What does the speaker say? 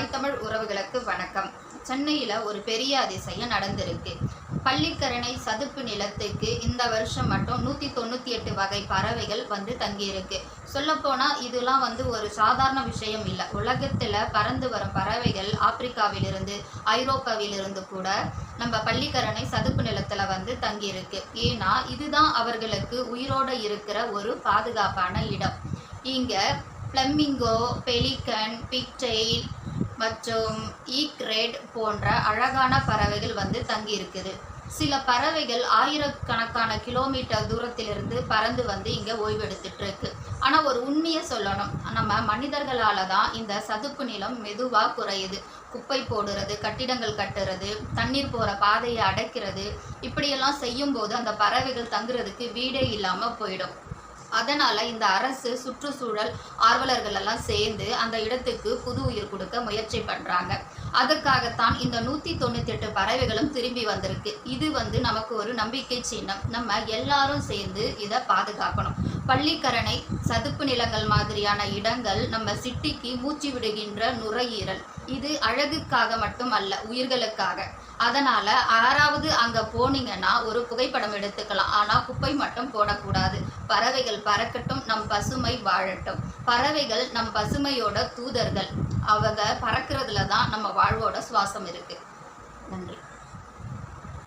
தாய் தமிழ் உறவுகளுக்கு வணக்கம். சென்னையில் ஒரு பெரிய அதிசயம் நடந்திருக்கு. பள்ளிக்கரணை சதுப்பு நிலத்துக்கு இந்த வருஷம் மட்டும் நூற்றி தொண்ணூற்றி எட்டு வகை பறவைகள் வந்து தங்கியிருக்கு. சொல்லப்போனால் இதெல்லாம் வந்து ஒரு சாதாரண விஷயம் இல்லை. உலகத்தில் பறந்து வரும் பறவைகள் ஆப்பிரிக்காவிலிருந்து ஐரோப்பாவிலிருந்து கூட நம்ம பள்ளிக்கரணை சதுப்பு நிலத்தில் வந்து தங்கியிருக்கு. ஏன்னா இதுதான் அவர்களுக்கு உயிரோடு இருக்கிற ஒரு பாதுகாப்பான இடம். இங்கே பிளம்மிங்கோ பெலிகன் பிக்டெயில் மற்றும் ஈக்ரேட் போன்ற அழகான பறவைகள் வந்து தங்கியிருக்குது. சில பறவைகள் ஆயிரக்கணக்கான கிலோமீட்டர் தூரத்திலிருந்து பறந்து வந்து இங்கே ஓய்வெடுத்துட்டு இருக்கு ஆனால் ஒரு உண்மையை சொல்லணும். நம்ம மனிதர்களால் தான் இந்த சதுப்பு நிலம் மெதுவாக குறையுது. குப்பை போடுறது கட்டிடங்கள் கட்டுறது தண்ணீர் போகிற பாதையை அடைக்கிறது இப்படியெல்லாம் செய்யும்போது அந்த பறவைகள் தங்குறதுக்கு வீடே இல்லாமல் போயிடும். அதனால் இந்த அரசு சுற்றுச்சூழல் ஆர்வலர்கள் எல்லாம் சேர்ந்து அந்த இடத்துக்கு புது உயிர் கொடுக்க முயற்சி பண்ணுறாங்க அதற்காகத்தான் இந்த நூற்றி தொண்ணூத்தெட்டு பறவைகளும் திரும்பி வந்திருக்கு. இது வந்து நமக்கு ஒரு நம்பிக்கை சின்னம். நம்ம எல்லாரும் சேர்ந்து இதை பாதுகாக்கணும். பள்ளிக்கரணை சதுப்பு நிலங்கள் மாதிரியான இடங்கள் நம்ம சிட்டிக்கு மூச்சு விடுகின்ற நுரையீரல். இது அழகுக்காக மட்டும் அல்ல உயிர்களுக்காக. அதனால யாராவது அங்க போனீங்கன்னா ஒரு புகைப்படம் எடுத்துக்கலாம். ஆனா குப்பை மட்டும் போடக்கூடாது. பறவைகள் பறக்கட்டும் நம் பசுமை வாழட்டும். பறவைகள் நம் பசுமையோட தூதர்கள். அவங்க பறக்கிறதுல தான் நம்ம வாழ்வோட சுவாசம் இருக்கு. நன்றி.